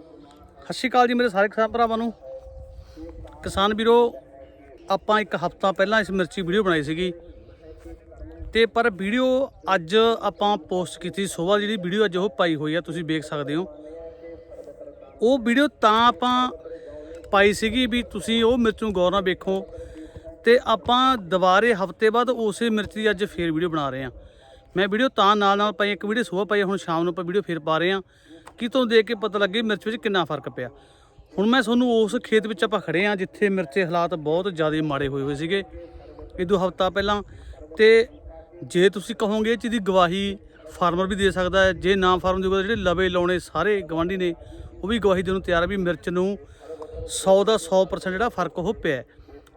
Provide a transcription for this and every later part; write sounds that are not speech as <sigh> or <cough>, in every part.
ਸਤਿ ਸ਼੍ਰੀ ਅਕਾਲ ਜੀ ਮੇਰੇ ਸਾਰੇ ਕਿਸਾਨ ਭਰਾਵਾਂ ਨੂੰ। ਕਿਸਾਨ ਵੀਰੋ, ਆਪਾਂ ਇੱਕ ਹਫਤਾ ਪਹਿਲਾਂ ਇਸ ਮਿਰਚੀ ਵੀਡੀਓ ਬਣਾਈ ਸੀਗੀ। ਤੇ ਪਰ ਵੀਡੀਓ ਅੱਜ ਆਪਾਂ ਪੋਸਟ ਕੀਤੀ ਸਵੇਰ ਜਿਹੜੀ ਵੀਡੀਓ ਅੱਜ ਉਹ ਪਾਈ ਹੋਈ ਆ, ਤੁਸੀਂ ਵੇਖ ਸਕਦੇ ਹੋ। ਉਹ ਵੀਡੀਓ ਤਾਂ ਆਪਾਂ ਪਾਈ ਸੀਗੀ ਵੀ ਤੁਸੀਂ ਉਹ ਮਿਰਚ ਨੂੰ ਗੌਰ ਨਾਲ ਵੇਖੋ। ਤੇ ਆਪਾਂ ਦੁਬਾਰੇ ਹਫ਼ਤੇ ਬਾਅਦ ਉਸੇ ਮਿਰਚ ਦੀ ਅੱਜ ਫੇਰ ਵੀਡੀਓ ਬਣਾ ਰਹੇ ਹਾਂ। ਮੈਂ ਵੀਡੀਓ ਤਾਂ ਨਾਲ ਨਾਲ ਪਾਈ, ਇੱਕ ਵੀਡੀਓ ਸੁਬਾਹ ਪਾਈ ਹੁਣ ਸ਼ਾਮ ਨੂੰ ਆਪਾਂ ਵੀਡੀਓ ਫੇਰ ਪਾ ਰਹੇ ਹਾਂ। ਕਿ ਤੁਹਾਨੂੰ ਦੇਖ ਕੇ ਪਤਾ ਲੱਗੇ ਮਿਰਚ ਵਿੱਚ ਕਿੰਨਾ ਫ਼ਰਕ ਪਿਆ। ਹੁਣ ਮੈਂ ਤੁਹਾਨੂੰ ਉਸ ਖੇਤ ਵਿੱਚ ਆਪਾਂ ਖੜੇ ਹਾਂ, ਜਿੱਥੇ ਮਿਰਚੇ ਹਾਲਾਤ ਬਹੁਤ ਜ਼ਿਆਦਾ ਮਾੜੇ ਹੋਏ ਹੋਏ ਸੀਗੇ। ਇਹ ਦੋ ਹਫਤਾ ਪਹਿਲਾਂ ਤੇ ਜੇ ਤੁਸੀਂ ਕਹੋਗੇ ਇਹ ਦੀ ਗਵਾਹੀ ਫਾਰਮਰ ਵੀ ਦੇ ਸਕਦਾ ਹੈ। ਜੇ ਨਾ ਫਾਰਮ ਦੇਊਗਾ ਜਿਹੜੇ ਲਵੇ ਲਾਉਣੇ ਸਾਰੇ ਗਵਾਂਢੀ ਨੇ, ਉਹ ਵੀ ਗਵਾਹੀ ਦੇਣ ਨੂੰ ਤਿਆਰ ਆ ਵੀ ਮਿਰਚ ਨੂੰ 100 ਦਾ 100% ਜਿਹੜਾ ਫ਼ਰਕ ਉਹ ਪਿਆ ਹੈ।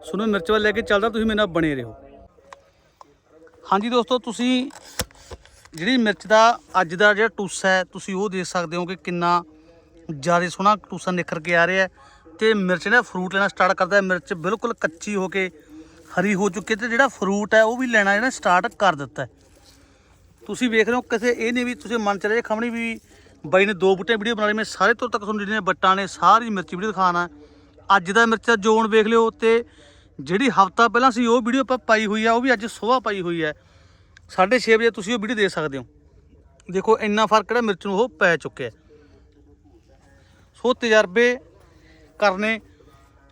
ਸੁਣੋ ਮਿਰਚ ਵੱਲ ਲੈ ਕੇ ਚੱਲਦਾ, ਤੁਸੀਂ ਮੇਰੇ ਨਾਲ ਬਣੇ ਰਹੋ। ਹਾਂਜੀ ਦੋਸਤੋ, ਤੁਸੀਂ ਜਿਹੜੀ ਮਿਰਚ ਦਾ ਅੱਜ ਦਾ ਜਿਹੜਾ ਟੂਸਾ ਹੈ, ਤੁਸੀਂ ਉਹ ਦੇਖ ਸਕਦੇ ਹੋ ਕਿ ਕਿੰਨਾ ਜ਼ਿਆਦਾ ਸੋਹਣਾ ਟੂਸਾ ਨਿਖਰ ਕੇ ਆ ਰਿਹਾ ਹੈ ਤੇ ਮਿਰਚ ਨੇ ਫਰੂਟ ਲੈਣਾ ਸਟਾਰਟ ਕਰਦਾ ਹੈ, ਮਿਰਚ ਬਿਲਕੁਲ ਕੱਚੀ ਹੋ ਕੇ, ਹਰੀ ਹੋ ਚੁੱਕੀ ਹੈ ਤੇ ਜਿਹੜਾ ਫਰੂਟ ਹੈ ਉਹ ਵੀ ਲੈਣਾ ਜਿਹੜਾ ਸਟਾਰਟ ਕਰ ਦਿੱਤਾ ਤੁਸੀਂ ਵੇਖ ਰਹੇ ਹੋ ਕਿਸੇ, ਇਹ ਨਹੀਂ ਵੀ ਤੁਸੀਂ ਮਨ ਚ ਰਹੇ ਖਮਣੀ ਵੀ ਬਾਈ ਨੇ ਦੋ ਬੂਟੇ ਵੀਡੀਓ ਬਣਾ ਲਈ ਮੈਂ ਸਾਰੇ ਤੋਂ ਤੱਕ ਤੁਹਾਨੂੰ ਜਿਹੜੀਆਂ ਬੱਟਾਂ ਨੇ ਸਾਰੀ ਮਿਰਚੀ ਵੀਡੀਓ ਦਿਖਾਣਾ ਅੱਜ ਦਾ ਮਿਰਚ ਦਾ ਜੋਨ ਵੇਖ ਲਿਓ ਤੇ ਜਿਹੜੀ ਹਫਤਾ ਪਹਿਲਾਂ ਸੀ ਉਹ ਵੀਡੀਓ ਆਪਾਂ ਪਾਈ ਹੋਈ ਆ, ਉਹ ਵੀ ਅੱਜ ਸੁਬਾਹ ਪਾਈ ਹੋਈ ਹੈ। 6:30 ਵਜੇ ਤੁਸੀਂ ਉਹ ਵੀਡੀਓ ਦੇਖ ਸਕਦੇ ਹੋ। ਦੇਖੋ, ਇੰਨਾ ਫ਼ਰਕ ਜਿਹੜਾ ਮਿਰਚ ਨੂੰ ਉਹ ਪੈ ਚੁੱਕਿਆ। ਸੋ ਤਜਰਬੇ ਕਰਨੇ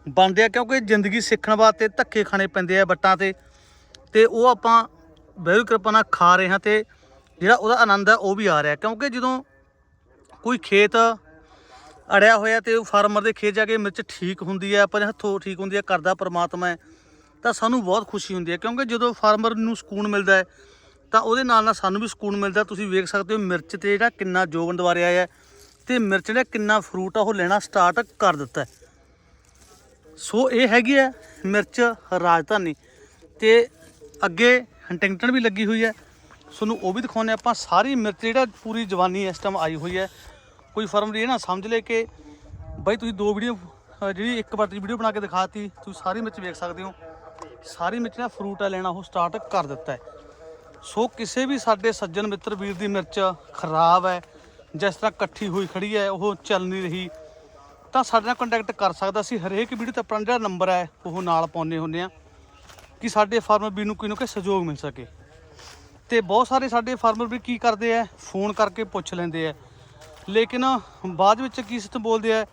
ਬਣਦੇ ਆ, ਕਿਉਂਕਿ ਜ਼ਿੰਦਗੀ ਸਿੱਖਣ ਵਾਸਤੇ ਧੱਕੇ ਖਾਣੇ ਪੈਂਦੇ ਆ ਬੱਟਾਂ ਤੇ। ਤੇ ਉਹ ਆਪਾਂ ਵੈਰੂ ਕਿਰਪਾ ਨਾਲ ਖਾ ਰਹੇ ਹਾਂ ਤੇ ਜਿਹੜਾ ਉਹਦਾ ਆਨੰਦ ਹੈ ਉਹ ਵੀ ਆ ਰਿਹਾ। ਕਿਉਂਕਿ ਜਦੋਂ ਕੋਈ ਖੇਤ ਅੜਿਆ ਹੋਇਆ ਤੇ ਉਹ ਫਾਰਮਰ ਦੇ ਖੇਤ ਜਾ ਕੇ ਮਿਰਚ ਠੀਕ ਹੁੰਦੀ ਹੈ ਆਪਣੇ ਹੱਥੋਂ ਠੀਕ ਹੁੰਦੀ ਹੈ ਕਰਦਾ ਪਰਮਾਤਮਾ ਹੈ, ਤਾਂ ਸਾਨੂੰ ਬਹੁਤ ਖੁਸ਼ੀ ਹੁੰਦੀ ਹੈ ਕਿਉਂਕਿ ਜਦੋਂ ਫਾਰਮਰ ਨੂੰ ਸਕੂਨ ਮਿਲਦਾ ਹੈ ਤਾਂ ਉਹਦੇ ਨਾਲ ਨਾਲ ਸਾਨੂੰ ਵੀ ਸਕੂਨ ਮਿਲਦਾ, ਤੁਸੀਂ ਵੇਖ ਸਕਦੇ ਹੋ ਮਿਰਚ ਤੇ ਜਿਹੜਾ ਕਿੰਨਾ ਜੋਗਨ ਦੁਆਰੇ ਆਇਆ ਤੇ ਮਿਰਚ ਨੇ ਕਿੰਨਾ ਫਰੂਟ ਆ, ਉਹ ਲੈਣਾ ਸਟਾਰਟ ਕਰ ਦਿੱਤਾ ਸੋ ਇਹ ਹੈਗੀ ਹੈ ਮਿਰਚ ਰਾਜਧਾਨੀ ਤੇ ਅੱਗੇ ਹੰਟਿੰਗਟਨ ਵੀ ਲੱਗੀ ਹੋਈ ਹੈ। ਤੁਹਾਨੂੰ ਉਹ ਵੀ ਦਿਖਾਉਂਦੇ ਆਪਾਂ। ਸਾਰੀ ਮਿਰਚ ਜਿਹੜਾ ਪੂਰੀ ਜਵਾਨੀ ਇਸ ਟਾਈਮ ਆਈ ਹੋਈ ਹੈ। ਕੋਈ ਫਰਮ ਇਹ ਨਾ ਸਮਝ ਲੈ ਕਿ ਬਾਈ, ਤੁਸੀਂ ਦੋ ਵੀਡੀਓ ਜਿਹੜੀ ਇੱਕ ਵਾਰ ਦੀ ਵੀਡੀਓ ਬਣਾ ਕੇ ਦਿਖਾਤੀ, ਤੁਸੀਂ ਸਾਰੀ ਮਿਰਚ ਵੇਖ ਸਕਦੇ ਹੋ। ਸਾਰੀ ਮਿਰਚ ਦਾ ਫਰੂਟ ਆ, ਲੈਣਾ, ਉਹ ਸਟਾਰਟ ਕਰ ਦਿੱਤਾ ਹੈ। ਸੋ ਕਿਸੇ ਵੀ ਸਾਡੇ ਸੱਜਣ ਮਿੱਤਰ ਵੀਰ ਦੀ ਮਿਰਚ ਖਰਾਬ ਹੈ, ਜਿਸ ਤਰ੍ਹਾਂ ਇਕੱਠੀ ਹੋਈ ਖੜੀ ਹੈ, ਉਹ ਚੱਲ ਨਹੀਂ ਰਹੀ, ਤਾਂ ਸਾਡੇ ਨਾਲ ਕੰਟੈਕਟ ਕਰ ਸਕਦਾ ਸੀ। ਹਰੇਕ ਵੀਡੀਓ ਤੇ ਆਪਣਾ ਜਿਹੜਾ ਨੰਬਰ ਹੈ, ਉਹ ਨਾਲ ਪਾਉਂਦੇ ਹੁੰਦੇ ਆ ਕਿ ਸਾਡੇ ਫਾਰਮਰ ਵੀ ਨੂੰ ਕੋਈ ਨਾ ਕੋਈ ਸਹਿਯੋਗ ਮਿਲ ਸਕੇ। ਤੇ ਬਹੁਤ ਸਾਰੇ ਸਾਡੇ ਫਾਰਮਰ ਵੀ ਕੀ ਕਰਦੇ ਆ ਫੋਨ ਕਰਕੇ ਪੁੱਛ ਲੈਂਦੇ ਆ ਲੇਕਿਨ ਬਾਅਦ ਵਿੱਚ ਕੀ ਸਿਸਟਮ ਬੋਲਦੇ ਆ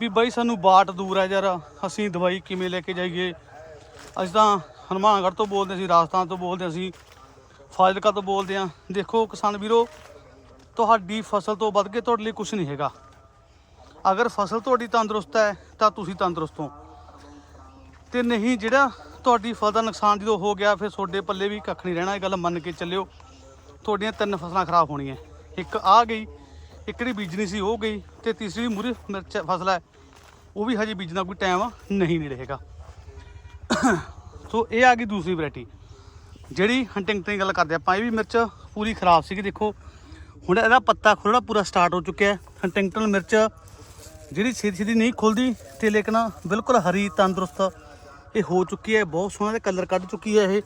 ਵੀ ਬਾਈ ਸਾਨੂੰ ਬਾਟ ਦੂਰ ਹੈ ਯਾਰ, ਅਸੀਂ ਦਵਾਈ ਕਿਵੇਂ ਲੈ ਕੇ ਜਾਈਏ? ਅਸੀਂ ਤਾਂ ਹਨੂੰਮਾਨਗੜ੍ਹ ਤੋਂ ਬੋਲਦੇ ਸੀ ਰਾਜਸਥਾਨ ਤੋਂ ਬੋਲਦੇ ਅਸੀਂ ਫਾਜ਼ਿਲਕਾ ਤੋਂ ਬੋਲਦੇ ਆ ਦੇਖੋ ਕਿਸਾਨ ਵੀਰੋ, ਤੁਹਾਡੀ ਫਸਲ ਤੋਂ ਵੱਧ ਕੇ ਤੁਹਾਡੇ ਲਈ ਕੁਝ ਨਹੀਂ ਹੈਗਾ। ਅਗਰ ਫਸਲ ਤੁਹਾਡੀ ਤੰਦਰੁਸਤ ਹੈ, ਤਾਂ ਤੁਸੀਂ ਤੰਦਰੁਸਤ ਹੋ। ਤੇ ਨਹੀਂ, ਜਿਹੜਾ ਤੁਹਾਡੀ ਫਸਲ ਦਾ ਨੁਕਸਾਨ ਜਦੋਂ ਹੋ ਗਿਆ, ਫਿਰ ਤੁਹਾਡੇ ਪੱਲੇ ਵੀ ਕੱਖ ਨਹੀਂ ਰਹਿਣਾ। ਇਹ ਗੱਲ ਮੰਨ ਕੇ ਚੱਲਿਓ, ਤੁਹਾਡੀਆਂ ਤਿੰਨ ਫਸਲਾਂ ਖਰਾਬ ਹੋਣੀਆਂ। ਇੱਕ ਆ ਗਈ, ਇੱਕ ਜਿਹੜੀ ਬੀਜਣੀ ਸੀ ਉਹ ਗਈ, ਤੇ ਤੀਸਰੀ ਮੂਰੇ ਮਿਰਚ ਫਸਲ ਹੈ। ਉਹ ਵੀ ਹਜੇ ਬੀਜਣਾ ਕੋਈ ਟਾਈਮ ਨਹੀਂ ਨਹੀਂ ਰਹੇਗਾ <coughs> ਸੋ ਇਹ ਆ ਗਈ ਦੂਸਰੀ ਵੈਰਾਈਟੀ ਜਿਹੜੀ ਹੰਟਿੰਗ ਦੀ ਗੱਲ ਕਰਦੇ ਆਪਾਂ, ਇਹ ਵੀ ਮਿਰਚ ਪੂਰੀ ਖਰਾਬ ਸੀਗੀ, ਦੇਖੋ। ਹੁਣ ਇਹਦਾ ਪੱਤਾ ਖੁੱਲਣਾ ਪੂਰਾ ਸਟਾਰਟ ਹੋ ਚੁੱਕਿਆ ਹੈ। ਹੰਟਿੰਗਟਨ ਮਿਰਚ ਜਿਹੜੀ ਸਿੱਧੀ ਛੇਤੀ ਨਹੀਂ ਖੁੱਲਦੀ ਤੇ ਲੇਕਿਨ ਬਿਲਕੁਲ ਹਰੀ, ਤੰਦਰੁਸਤ ਇਹ ਹੋ ਚੁੱਕੀ ਹੈ, ਬਹੁਤ ਸੋਹਣਾ ਤੇ ਕਲਰ ਕੱਢ ਚੁੱਕੀ ਹੈ ਇਹ।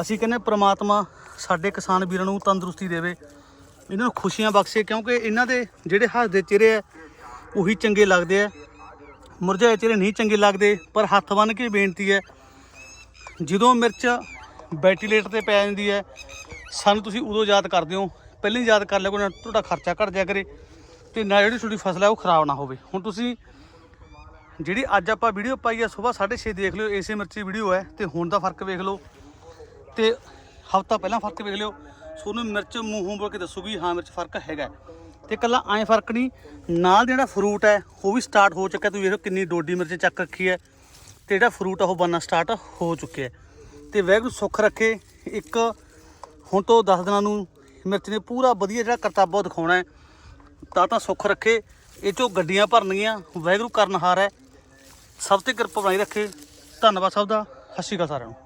ਅਸੀਂ ਕਹਿੰਦੇ ਪ੍ਰਮਾਤਮਾ ਸਾਡੇ ਕਿਸਾਨ ਵੀਰਾਂ ਨੂੰ ਤੰਦਰੁਸਤੀ ਦੇਵੇ। ਇਹਨਾਂ ਨੂੰ ਖੁਸ਼ੀਆਂ ਬਖਸ਼ੇ, ਕਿਉਂਕਿ ਇਹਨਾਂ ਦੇ ਜਿਹੜੇ ਹੱਥ ਦੇ ਚਿਹਰੇ ਆ, ਉਹੀ ਚੰਗੇ ਲੱਗਦੇ ਆ। ਮੁਰਝਾਏ ਚਿਹਰੇ ਨਹੀਂ ਚੰਗੇ ਲੱਗਦੇ, ਪਰ ਹੱਥ ਬੰਨ ਕੇ ਬੇਨਤੀ ਹੈ, ਜਦੋਂ ਮਿਰਚ ਵੈਂਟੀਲੇਟਰ ਤੇ ਪੈ ਜਾਂਦੀ ਹੈ। ਸਾਨੂੰ ਤੁਸੀਂ ਉਦੋਂ ਯਾਦ ਕਰਦੇ ਹੋ ਪਹਿਲਾਂ ਹੀ ਯਾਦ ਕਰ ਲਿਆ ਕੋਈ ਤੁਹਾਡਾ ਖਰਚਾ ਘਟ ਜਾ ਕਰੇ ਤੇ ਨਾ ਜਿਹੜੀ ਤੁਹਾਡੀ ਫਸਲ ਹੈ ਉਹ ਖਰਾਬ ਨਾ ਹੋਵੇ। ਹੁਣ ਤੁਸੀਂ ਜਿਹੜੀ ਅੱਜ ਆਪਾਂ ਵੀਡੀਓ ਪਾਈ ਹੈ ਸਵੇਰ 6:30 ਦੇਖ ਲਿਓ, ਏਸੇ ਮਿਰਚੀ ਵੀਡੀਓ ਹੈ ਤੇ ਹੁਣ ਦਾ ਫ਼ਰਕ ਵੇਖ ਲਓ। ਤੇ ਹਫਤਾ ਪਹਿਲਾਂ ਫ਼ਰਕ ਵੇਖ ਲਿਓ। ਤੁਹਾਨੂੰ ਮਿਰਚ ਮੂੰਹੋਂ ਬੋਲ ਕੇ ਦੱਸੂਗੀ ਹਾਂ ਮਿਰਚ ਫ਼ਰਕ ਹੈਗਾ ਹੈ। ਤੇ ਕੱਲਾ ਐਂ ਫ਼ਰਕ ਨਹੀਂ, ਨਾਲ ਜਿਹੜਾ ਫਰੂਟ ਹੈ, ਉਹ ਵੀ ਸਟਾਰਟ ਹੋ ਚੁੱਕਿਆ। ਤੁਸੀਂ ਵੇਖੋ ਕਿੰਨੀ ਡੋਡੀ ਮਿਰਚ ਚੱਕ ਰੱਖੀ ਹੈ ਤੇ ਜਿਹੜਾ ਫਰੂਟ ਆ, ਉਹ ਬਣਨਾ ਸਟਾਰਟ ਹੋ ਚੁੱਕਿਆ ਹੈ। ਤੇ ਵੈਗੂ ਸੁੱਖ ਰੱਖੇ। ਇੱਕ ਹੁਣ ਤੋਂ 10 ਦਿਨਾਂ ਨੂੰ ਮਿਰਚ ਨੇ ਪੂਰਾ ਵਧੀਆ ਜਿਹੜਾ ਕਰਤੱਵ ਦਿਖਾਉਣਾ ਹੈ। ਤਾਂ ਤਾਂ ਸੁੱਖ ਰੱਖੇ। ਇਹ ਚੋਂ ਗੱਡੀਆਂ ਭਰਨਗੀਆਂ। ਵੈਗਰੂ ਕਰਨਹਾਰ ਹੈ। ਸਭ ਤੇ ਕਿਰਪਾ ਬਣਾਈ ਰੱਖੇ। ਧੰਨਵਾਦ ਸਭ ਦਾ। ਸਤਿ ਸ਼੍ਰੀ ਅਕਾਲ ਸਾਰਿਆਂ ਨੂੰ।